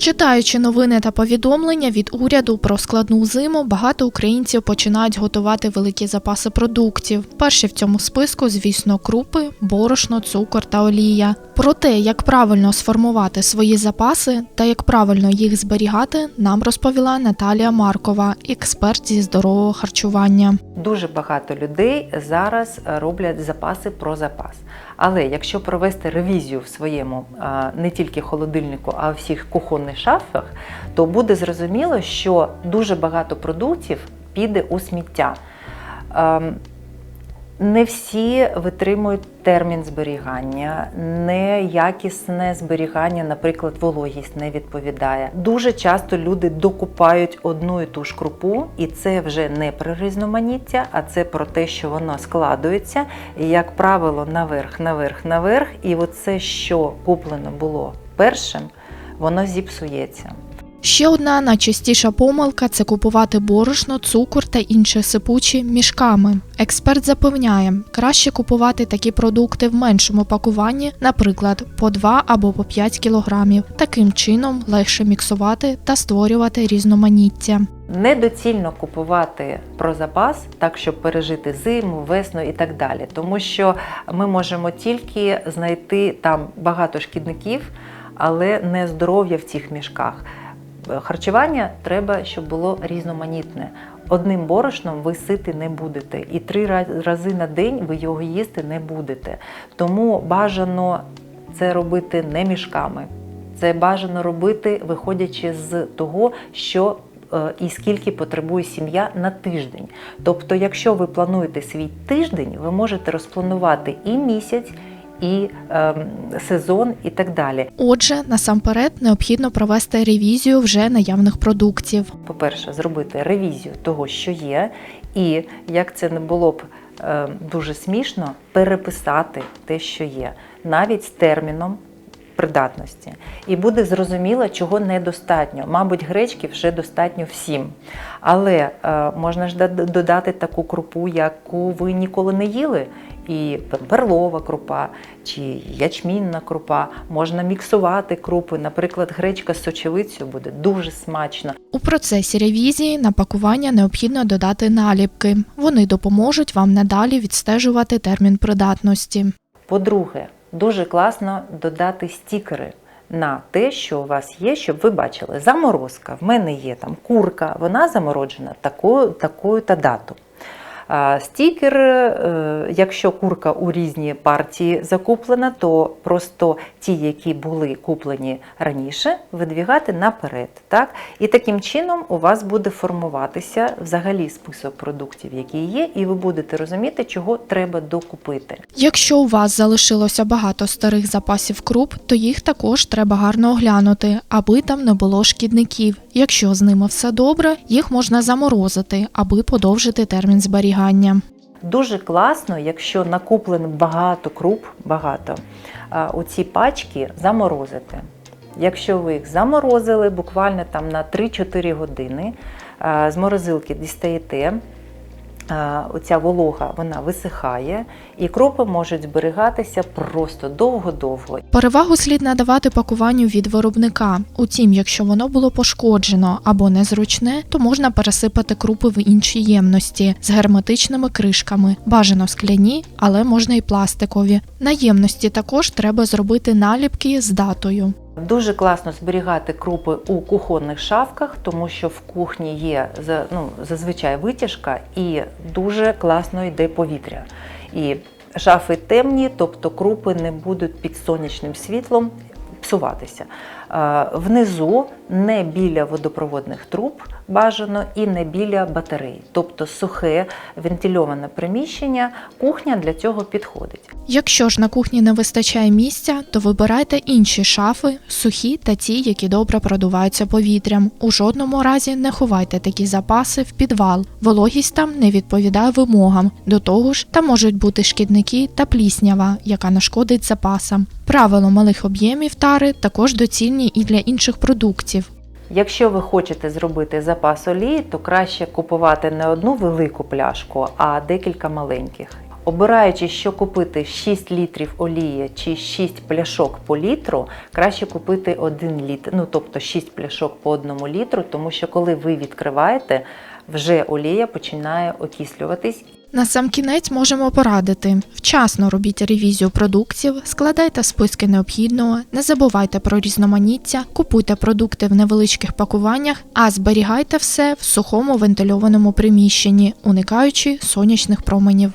Читаючи новини та повідомлення від уряду про складну зиму, багато українців починають готувати великі запаси продуктів. Перші в цьому списку, звісно, крупи, борошно, цукор та олія. Про те, як правильно сформувати свої запаси та як правильно їх зберігати, нам розповіла Наталія Маркова, експерт зі здорового харчування. Дуже багато людей зараз роблять запаси про запас. Але якщо провести ревізію в своєму не тільки холодильнику, а всіх кухонних шафах, то буде зрозуміло, що дуже багато продуктів піде у сміття. Не всі витримують термін зберігання, неякісне зберігання, наприклад, вологість не відповідає. Дуже часто люди докупають одну і ту ж крупу, і це вже не про різноманіття, а це про те, що воно складується, і, як правило, наверх, наверх, наверх. І оце, що куплено було першим, воно зіпсується. Ще одна найчастіша помилка це купувати борошно, цукор та інші сипучі мішками. Експерт запевняє, краще купувати такі продукти в меншому пакуванні, наприклад, по 2 або по 5 кілограмів. Таким чином легше міксувати та створювати різноманіття. Недоцільно купувати про запас, так щоб пережити зиму, весну і так далі, тому що ми можемо тільки знайти там багато шкідників, але не здоров'я в цих мішках. Харчування треба, щоб було різноманітне. Одним борошном ви сити не будете, і три рази на день ви його їсти не будете. Тому бажано це робити не мішками. Це бажано робити, виходячи з того, що е, і скільки потребує сім'я на тиждень. Тобто, якщо ви плануєте свій тиждень, ви можете розпланувати і місяць, і е, сезон, і так далі. Отже, насамперед необхідно провести ревізію вже наявних продуктів. По-перше, зробити ревізію того, що є, і як це не було б е, дуже смішно, переписати те, що є, навіть з терміном придатності. І буде зрозуміло, чого недостатньо. Мабуть, гречки вже достатньо всім. Але е, можна ж додати таку крупу, яку ви ніколи не їли. І перлова крупа чи ячмінна крупа, можна міксувати крупи. Наприклад, гречка з сочевицею буде дуже смачно. У процесі ревізії на пакування необхідно додати наліпки. Вони допоможуть вам надалі відстежувати термін придатності. По-друге, дуже класно додати стікери на те, що у вас є, щоб ви бачили. Заморозка. В мене є там курка, вона замороджена такою, такою та дату. Стікер, е, якщо курка у різні партії закуплена, то просто ті, які були куплені раніше, видвігати наперед. Так? І таким чином у вас буде формуватися взагалі список продуктів, які є, і ви будете розуміти, чого треба докупити. Якщо у вас залишилося багато старих запасів круп, то їх також треба гарно оглянути, аби там не було шкідників. Якщо з ними все добре, їх можна заморозити, аби подовжити термін зберігання. Дуже класно, якщо накуплено багато круп, багато, у ці пачки заморозити. Якщо ви їх заморозили буквально там на 3-4 години, з морозилки дістаєте, оця волога вона висихає, і крупи можуть зберігатися просто довго-довго. Перевагу слід надавати пакуванню від виробника. Утім, якщо воно було пошкоджено або незручне, то можна пересипати крупи в інші ємності з герметичними кришками. Бажано скляні, але можна і пластикові. На ємності також треба зробити наліпки з датою. Дуже класно зберігати крупи у кухонних шафках, тому що в кухні є ну, зазвичай витяжка і дуже класно йде повітря. І шафи темні, тобто крупи не будуть під сонячним світлом псуватися. Е, Внизу не біля водопроводних труб бажано і не біля батарей, тобто сухе вентильоване приміщення, кухня для цього підходить. Якщо ж на кухні не вистачає місця, то вибирайте інші шафи, сухі та ті, які добре продуваються повітрям. У жодному разі не ховайте такі запаси в підвал. Вологість там не відповідає вимогам. До того ж, там можуть бути шкідники та пліснява, яка нашкодить запасам. Правило малих об'ємів тари також доцільні і для інших продуктів. Якщо ви хочете зробити запас олії, то краще купувати не одну велику пляшку, а декілька маленьких. Обираючи, що купити 6 літрів олії чи 6 пляшок по літру, краще купити 1 літр, ну тобто 6 пляшок по 1 літру, тому що коли ви відкриваєте, вже олія починає окислюватись На сам кінець можемо порадити: вчасно робіть ревізію продуктів, складайте списки необхідного, не забувайте про різноманіття, купуйте продукти в невеличких пакуваннях, а зберігайте все в сухому вентильованому приміщенні, уникаючи сонячних променів.